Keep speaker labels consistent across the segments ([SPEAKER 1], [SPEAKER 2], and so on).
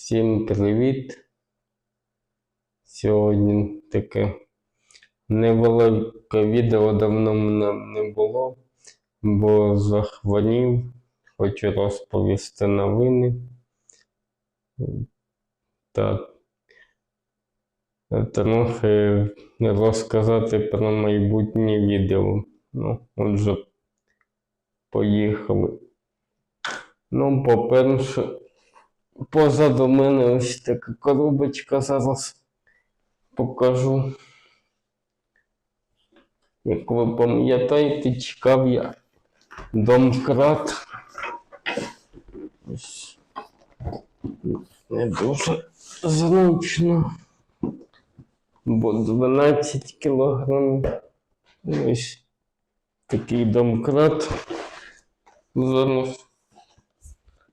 [SPEAKER 1] Всім привіт! Сьогодні таке невелике відео давно мене не було, бо захворів. Хочу розповісти новини та трохи розказати про майбутнє відео. Ну, отже, поїхали. Ну, по-перше, позаду мене ось така коробочка зараз покажу. Як ви пам'ятаєте, чекав я домкрат. Ось. Не дуже зручно. Бо 12 кілограмів. Ось такий домкрат. Зараз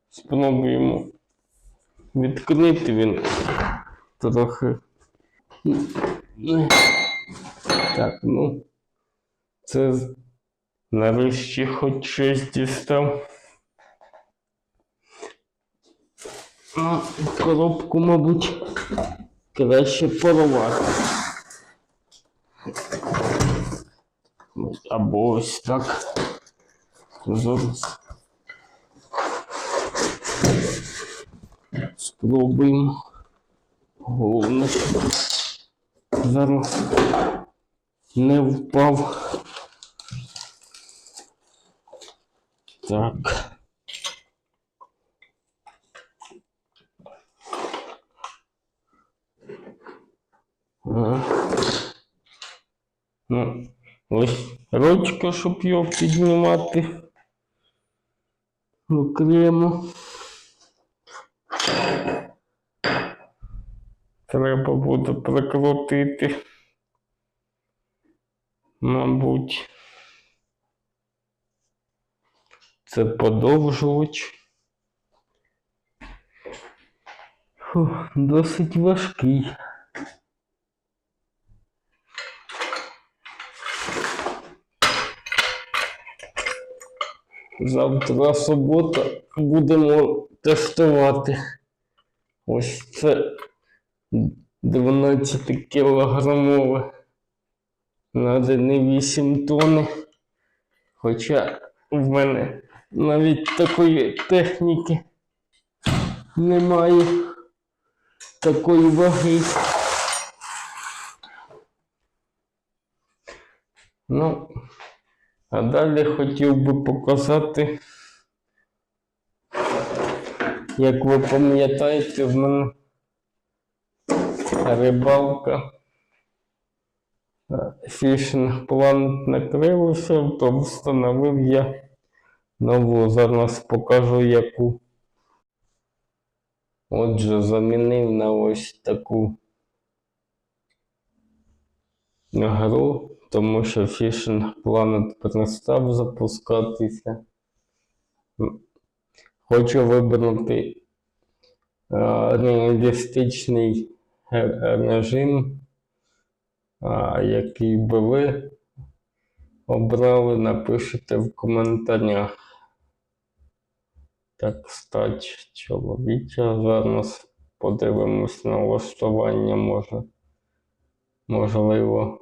[SPEAKER 1] спробуємо відкрити він трохи. Так, ну. Це нарешті хоч щось дістав. А, коробку, мабуть, краще порвати. Або ось так. Зараз. Спробуємо. Головне, зараз не впав. Так. Ага. Ну, ось ручка, щоб його піднімати. Окремо. Треба буде прикрутити. Мабуть. Це подовжувач. Фу, досить важкий. Завтра субота будемо тестувати. Ось це 12 кілограмове. Надо не 8 тонн. Хоча в мене навіть такої техніки немає такої ваги. Ну, а далі хотів би показати, як ви пам'ятаєте, в мене рибалка. Фішинг план накрився, то встановив я нову. Зараз покажу яку. Отже, замінив на ось таку гру, тому що Fishing Planet перестав запускатися. Хочу вибрати е, реалістичний е, режим, який би ви обрали, напишите в коментарях. Так, стать чоловіча. Зараз подивимось на влаштування може. Можливо.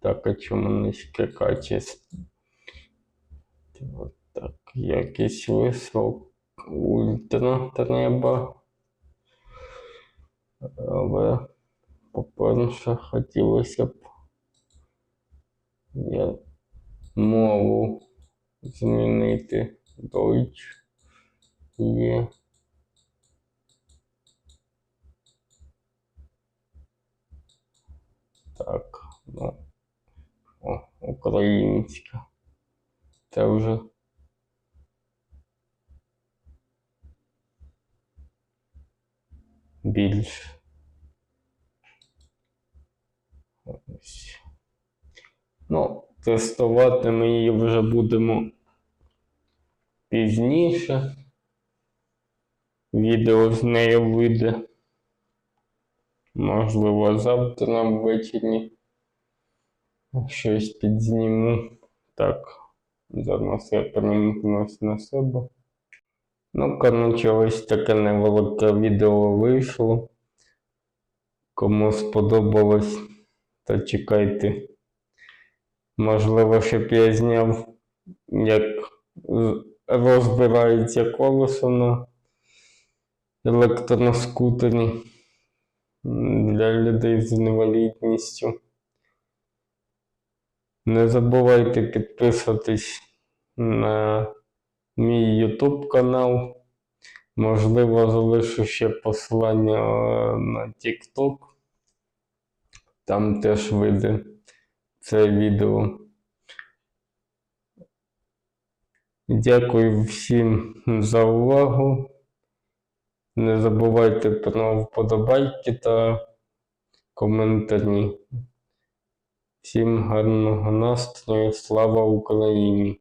[SPEAKER 1] Так, а чому низьке качество? Так, якийсь висок ультра треба. Але, по-перше, хотілося б я мову змінити Deutsch є. Так, ну, о, українська. Це вже більше. Ось. Ну, тестувати ми її вже будемо пізніше. Відео з нею вийде. Можливо, завтра ввечері щось підзніму. Так, зараз я перемкнусь на себе. Ну, коротше, ось таке невелике відео вийшло. Кому сподобалось, то чекайте. Можливо, щоб я зняв, як розбирається колесо на електроскутері для людей з інвалідністю. Не забувайте підписуватись на мій YouTube канал. Можливо, залишу ще посилання е, на TikTok. Там теж вийде це відео. Дякую всім за увагу. Не забувайте про вподобайки та коментарі. Всім гарного настрою. Слава Україні!